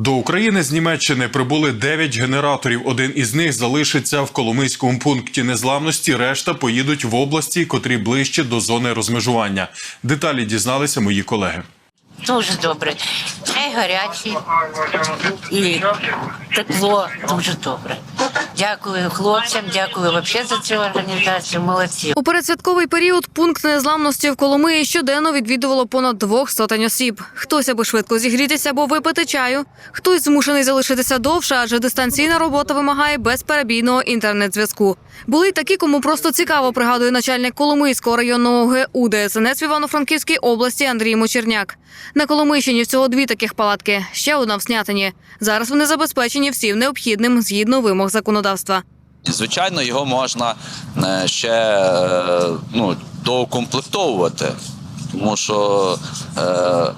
До України з Німеччини прибули 9 генераторів. Один із них залишиться в Коломийському пункті незламності. Решта поїдуть в області, котрі ближче до зони розмежування. Деталі дізналися мої колеги. Дуже добре. Чай гарячий і тепло дуже добре. Дякую хлопцям, дякую взагалі за цю організацію. Молодці. У передсвятковий період пункт незламності в Коломиї щоденно відвідувало понад двох сотень осіб. Хтось аби швидко зігрітися або випити чаю, хтось змушений залишитися довше, адже дистанційна робота вимагає безперебійного інтернет-зв'язку. Були й такі, кому просто цікаво пригадує начальник Коломийського районного ГУ ДСНС в Івано-Франківській області Андрій Мочерняк. На Коломийщині всього дві таких палатки, ще одна в Снятині. Зараз вони забезпечені всім необхідним згідно вимог законодавства. Звичайно, його можна е, ще е, ну, доукомплектовувати, тому що е,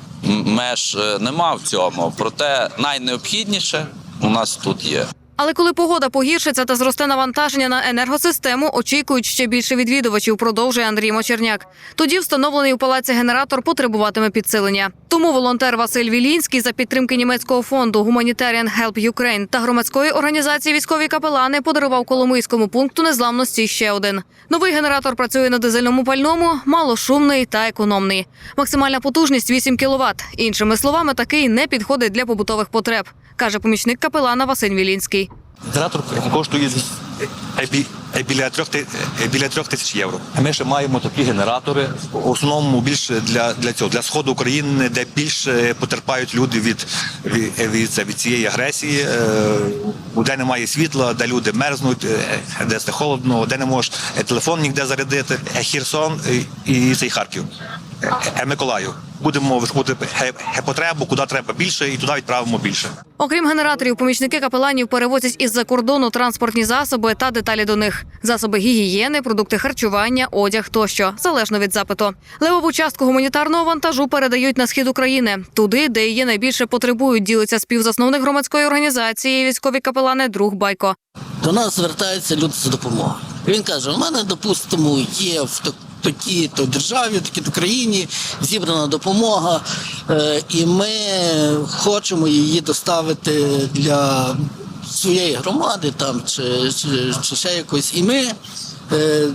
меж нема в цьому. Проте найнеобхідніше у нас тут є. Але коли погода погіршиться та зросте навантаження на енергосистему, очікують ще більше відвідувачів, продовжує Андрій Мочерняк. Тоді встановлений у палаці генератор потребуватиме підсилення. Тому волонтер Василь Вілінський за підтримки німецького фонду Humanitarian Help Ukraine та громадської організації військові капелани подарував Коломийському пункту незламності ще один. Новий генератор працює на дизельному пальному, малошумний та економний. Максимальна потужність 8 кВт. Іншими словами, такий не підходить для побутових потреб, каже помічник капелана Василь Вілінський. Генератор коштує біля трьох ти- е, біля трьох тисяч євро. Ми ще маємо такі генератори, в основному більше для, для цього для сходу України, де більше потерпають люди від, від, від, від цієї агресії, е, де немає світла, де люди мерзнуть, е, де це холодно, де не можеш е, телефон ніде зарядити. Е, Херсон е, і цей Харків. Е, е, Миколаїв. Будемо вишкути потребу, куди треба більше, і туди відправимо більше. Окрім генераторів, помічники капеланів перевозять із-за кордону транспортні засоби та деталі до них: засоби гігієни, продукти харчування, одяг тощо, залежно від запиту. Левову частку гуманітарного вантажу передають на схід України, туди, де її найбільше потребують. Ділиться співзасновник громадської організації військові капелани друг Байко. До нас звертаються люди за допомогою. Він каже: у мене, допустимо, є в так- такій то державі, в такій то країні зібрана допомога, е, і ми хочемо її доставити для своєї громади там чи, чи, чи ще якось. І ми е,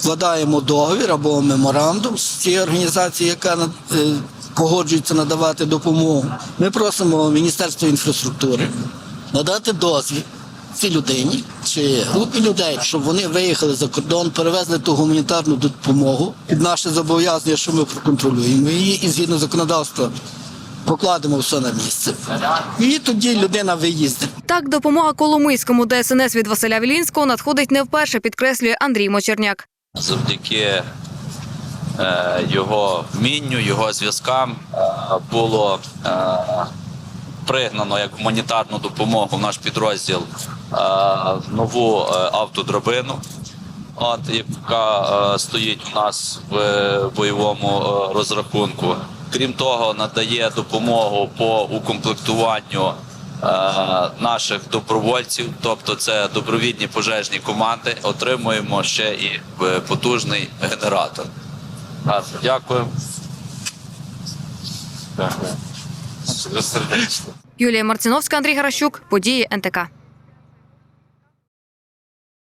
складаємо договір або меморандум з цією організацією, яка е, погоджується надавати допомогу. Ми просимо Міністерство інфраструктури надати дозвіл цій людині чи групі людей, щоб вони виїхали за кордон, перевезли ту гуманітарну допомогу під наше зобов'язання, що ми проконтролюємо її і згідно законодавства покладемо все на місце. І тоді людина виїздить. Так, допомога Коломийському ДСНС від Василя Вілінського надходить не вперше, підкреслює Андрій Мочерняк. Завдяки е, його вмінню, його зв'язкам е, було е, пригнано як гуманітарну допомогу в наш підрозділ нову е, автодрабину, от, яка е, стоїть у нас в е, бойовому е, розрахунку. Крім того, надає допомогу по укомплектуванню е, наших добровольців, тобто це добровільні пожежні команди. Отримуємо ще і е, потужний генератор. Гарно, Дякую. Юлія Марціновська, Андрій Гаращук, події НТК.